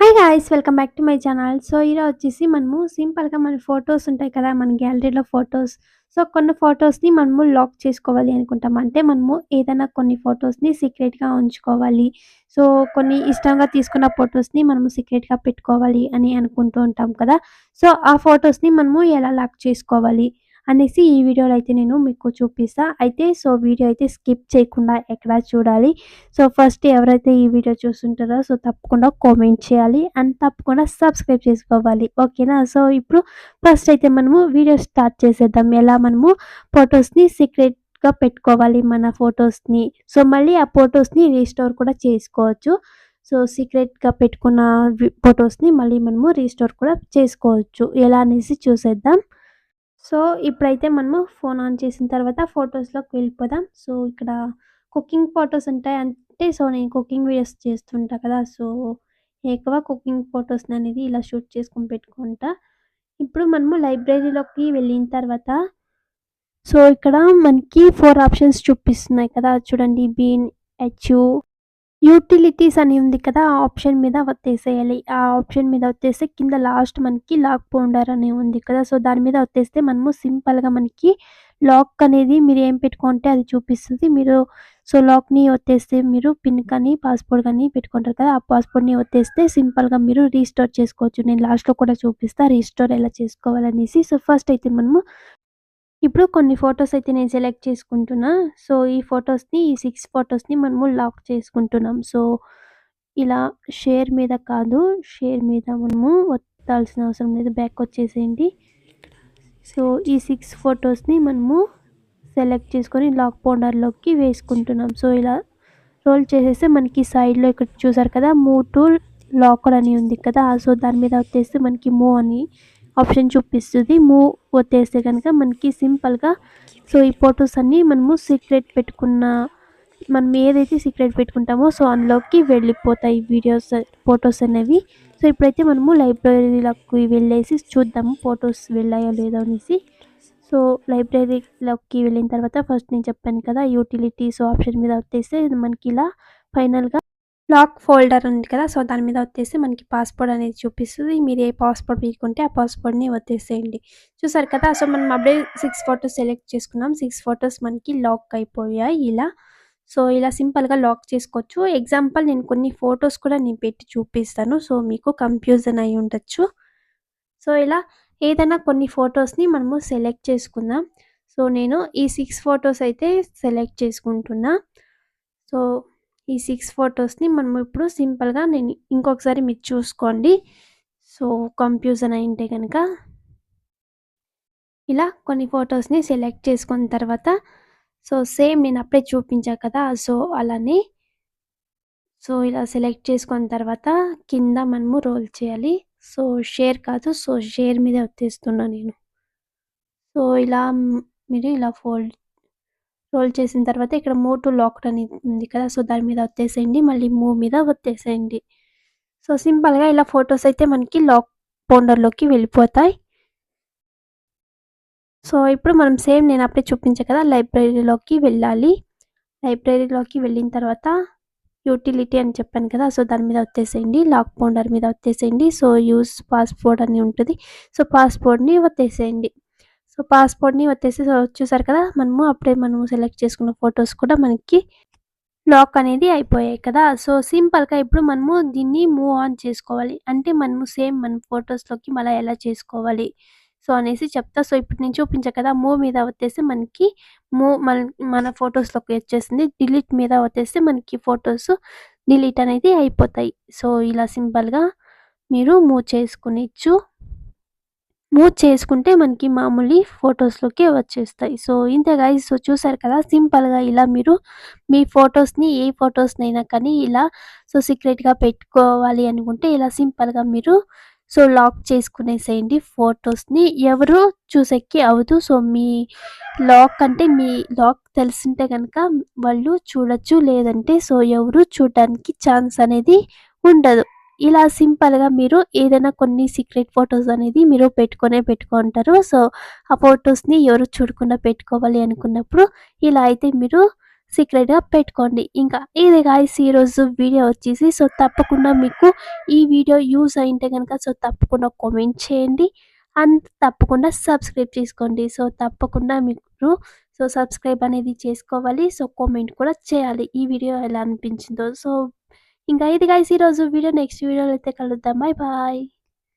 Hi guys welcome back to my channel so ఈరోజు వచ్చేసి మనము సింపుల్గా మన ఫొటోస్ ఉంటాయి కదా మన గ్యాలరీలో ఫొటోస్ సో కొన్ని ఫొటోస్ని మనము లాక్ చేసుకోవాలి అనుకుంటాం. అంటే మనము ఏదైనా కొన్ని ఫొటోస్ని సీక్రెట్గా ఉంచుకోవాలి. సో కొన్ని ఇష్టంగా తీసుకున్న ఫొటోస్ని మనము సీక్రెట్గా పెట్టుకోవాలి అని అనుకుంటూ ఉంటాం కదా. సో ఆ ఫొటోస్ని మనము ఎలా లాక్ చేసుకోవాలి? అనేసి ఈ వీడియోలో అయితే నేను మీకు చూపిస్తా. అయితే సో వీడియో అయితే స్కిప్ చేయకుండా ఎక్కడ చూడాలి. సో ఫస్ట్ ఎవరైతే ఈ వీడియో చూస్తుంటారో సో తప్పకుండా కామెంట్ చేయాలి. అండ్ తప్పకుండా సబ్స్క్రైబ్ చేసుకోవాలి. ఓకేనా? సో ఇప్పుడు ఫస్ట్ అయితే మనము వీడియో స్టార్ట్ చేసేద్దాం. ఎలా మనము ఫొటోస్ని సీక్రెట్గా పెట్టుకోవాలి మన ఫొటోస్ని? సో మళ్ళీ ఆ ఫొటోస్ని రీస్టోర్ కూడా చేసుకోవచ్చు. సో సీక్రెట్గా పెట్టుకున్న ఫొటోస్ని మళ్ళీ మనము రీస్టోర్ కూడా చేసుకోవచ్చు. ఎలా అనేసి చూసేద్దాం. సో ఇప్పుడైతే మనము ఫోన్ ఆన్ చేసిన తర్వాత ఫొటోస్లోకి వెళ్ళిపోదాం. సో ఇక్కడ కుకింగ్ ఫొటోస్ ఉంటాయి. అంటే సో నేను కుకింగ్ వీడియోస్ చేస్తుంటా కదా! సో ఎక్కువ కుకింగ్ ఫొటోస్ అనేది ఇలా షూట్ చేసుకొని పెట్టుకుంటా. ఇప్పుడు మనము లైబ్రరీలోకి వెళ్ళిన తర్వాత సో ఇక్కడ మనకి ఫోర్ ఆప్షన్స్ చూపిస్తున్నాయి కదా! చూడండి బీన్ హెచ్ యూటిలిటీస్ అని ఉంది కదా ఆ ఆప్షన్ మీద ఒత్తేసేయాలి ఆ ఆప్షన్ మీద వచ్చేస్తే కింద లాస్ట్ మనకి లాక్ పౌండర్ అని ఉంది కదా సో దాని మీద వచ్చేస్తే మనము సింపుల్గా మనకి లాక్ అనేది మీరు ఏం పెట్టుకుంటే అది చూపిస్తుంది. మీరు సో లాక్ని వచ్చేస్తే మీరు పిన్ కానీ పాస్పోర్ట్ కానీ పెట్టుకుంటారు కదా ఆ పాస్పోర్ట్ని వచ్చేస్తే సింపుల్గా మీరు రీస్టోర్ చేసుకోవచ్చు. నేను లాస్ట్లో కూడా చూపిస్తా రీస్టోర్ ఎలా చేసుకోవాలనేసి. సో ఫస్ట్ అయితే మనము ఇప్పుడు కొన్ని ఫొటోస్ అయితే నేను సెలెక్ట్ చేసుకుంటున్నా. సో ఈ ఫొటోస్ని ఈ సిక్స్ ఫొటోస్ని మనము లాక్ చేసుకుంటున్నాం. సో ఇలా షేర్ మీద కాదు షేర్ మీద మనము వత్తాల్సిన అవసరం లేదు. బ్యాక్ వచ్చేసేయండి. సో ఈ సిక్స్ ఫొటోస్ని మనము సెలెక్ట్ చేసుకొని లాక్ పౌండర్లోకి వేసుకుంటున్నాం. సో ఇలా రోల్ చేసేస్తే మనకి సైడ్లో ఇక్కడ చూసారు కదా మూవ్ టు లాకర్ అని ఉంది కదా. సో దాని మీద వచ్చేస్తే మనకి మూవ్ అని ఆప్షన్ చూపిస్తుంది. మూవ్ వచ్చేస్తే కనుక మనకి సింపుల్గా సో ఈ ఫొటోస్ అన్నీ మనము సీక్రెట్ పెట్టుకున్న మనం ఏదైతే సీక్రెట్ పెట్టుకుంటామో సో అందులోకి వెళ్ళిపోతాయి వీడియోస్ ఫొటోస్ అనేవి. సో ఇప్పుడైతే మనము లైబ్రరీలోకి వెళ్ళేసి చూద్దాము ఫొటోస్ వెళ్ళాయో లేదో అనేసి. సో లైబ్రరీలోకి వెళ్ళిన తర్వాత ఫస్ట్ నేను చెప్పాను కదా యూటిలిటీస్ ఆప్షన్ మీద వచ్చేస్తే మనకి ఇలా ఫైనల్గా లాక్ ఫోల్డర్ ఉంది కదా సో దాని మీద వచ్చేసి మనకి పాస్పోర్ట్ అనేది చూపిస్తుంది. మీరు ఏ పాస్పోర్ట్ తీసుకుంటే ఆ పాస్పోర్ట్ని వచ్చేసేయండి చూసారు కదా సో మనం అప్పుడే సిక్స్ ఫొటోస్ సెలెక్ట్ చేసుకున్నాం. సిక్స్ ఫొటోస్ మనకి లాక్ అయిపోయాయి ఇలా. సో ఇలా సింపుల్గా లాక్ చేసుకోవచ్చు. ఎగ్జాంపుల్ నేను కొన్ని ఫొటోస్ కూడా నేను పెట్టి చూపిస్తాను. సో మీకు కన్ఫ్యూజన్ అయి ఉండొచ్చు. సో ఇలా ఏదైనా కొన్ని ఫొటోస్ని మనము సెలెక్ట్ చేసుకుందాం. సో నేను ఈ సిక్స్ ఫొటోస్ అయితే సెలెక్ట్ చేసుకుంటున్నా. సో ఈ సిక్స్ ఫొటోస్ని మనం ఇప్పుడు సింపుల్గా నేను ఇంకొకసారి మీరు చూసుకోండి. సో కన్ఫ్యూజన్ అయింటే కనుక ఇలా కొన్ని ఫొటోస్ని సెలెక్ట్ చేసుకున్న తర్వాత సో సేమ్ నేను అప్పుడే చూపించా కదా సో అలానే. సో ఇలా సెలెక్ట్ చేసుకున్న తర్వాత కింద మనము రోల్ చేయాలి. సో షేర్ కాదు సో షేర్ మీద వచ్చేస్తున్నా నేను. సో ఇలా మీరు ఇలా ఫోల్డ్ రోల్ చేసిన తర్వాత ఇక్కడ మూవ్ టు లాక్డ్ అని ఉంది కదా సో దాని మీద వచ్చేసేయండి మళ్ళీ మూవ్ మీద వచ్చేసేయండి సో సింపుల్గా ఇలా ఫొటోస్ అయితే మనకి లాక్ పౌండర్లోకి వెళ్ళిపోతాయి. సో ఇప్పుడు మనం సేమ్ నేను అప్పుడే చూపించా కదా లైబ్రరీలోకి వెళ్ళాలి. లైబ్రరీలోకి వెళ్ళిన తర్వాత యూటిలిటీ అని చెప్పాను కదా సో దాని మీద వచ్చేసేయండి లాక్ పౌండర్ మీద వచ్చేసేయండి సో యూస్ పాస్పోర్ట్ అని ఉంటుంది. సో పాస్పోర్ట్ని వచ్చేసేయండి సో పాస్పోర్ట్ని వచ్చేసి చూసారు కదా మనము అప్పుడే మనము సెలెక్ట్ చేసుకున్న ఫొటోస్ కూడా మనకి లాక్ అనేది అయిపోయాయి కదా. సో సింపుల్గా ఇప్పుడు మనము దీన్ని మూవ్ ఆన్ చేసుకోవాలి. అంటే మనము సేమ్ మన ఫొటోస్లోకి మళ్ళీ ఎలా చేసుకోవాలి? సో అనేసి చెప్తా. సో ఇప్పుడు నేను చూపించా కదా మూవ్ మీద వచ్చేసి మనకి మూవ్ మన మన ఫొటోస్లోకి వచ్చేసింది. డిలీట్ మీద వచ్చేసి మనకి ఫొటోస్ డిలీట్ అనేది అయిపోతాయి. సో ఇలా సింపుల్గా మీరు మూవ్ చేసుకునిచ్చు. మూవ్ చేసుకుంటే మనకి మామూలు ఫొటోస్లోకి వచ్చేస్తాయి. సో ఇంతే గాయస్ సో చూసారు కదా సింపుల్గా ఇలా మీరు మీ ఫొటోస్ని ఏ ఫొటోస్నైనా కానీ ఇలా సో సీక్రెట్గా పెట్టుకోవాలి అనుకుంటే ఇలా సింపుల్గా మీరు సో లాక్ చేసుకునేసేయండి ఫొటోస్ని. ఎవరు చూసేకి అవ్వదు. సో మీ లాక్ అంటే మీ లాక్ తెలిసింటే కనుక వాళ్ళు చూడొచ్చు. లేదంటే సో ఎవరు చూడడానికి ఛాన్స్ అనేది ఉండదు. ఇలా సింపుల్గా మీరు ఏదైనా కొన్ని సీక్రెట్ ఫొటోస్ అనేది మీరు పెట్టుకునే పెట్టుకుంటారు సో ఆ ఫొటోస్ని ఎవరు చూడకుండా పెట్టుకోవాలి అనుకున్నప్పుడు ఇలా అయితే మీరు సీక్రెట్‌గా పెట్టుకోండి. ఇంకా ఇది గాయ్స్ ఈరోజు వీడియో వచ్చేసి సో తప్పకుండా మీకు ఈ వీడియో యూజ్ అయింటే కనుక సో తప్పకుండా కామెంట్ చేయండి. అండ్ తప్పకుండా సబ్స్క్రైబ్ చేసుకోండి. సో తప్పకుండా మీరు సో సబ్స్క్రైబ్ అనేది చేసుకోవాలి. సో కామెంట్ కూడా చేయాలి. ఈ వీడియో ఎలా అనిపించిందో. సో ఇంకా ఇది గాయస్ ఈరోజు వీడియో నెక్స్ట్ వీడియోలో అయితే కలుద్దాం. Bye bye.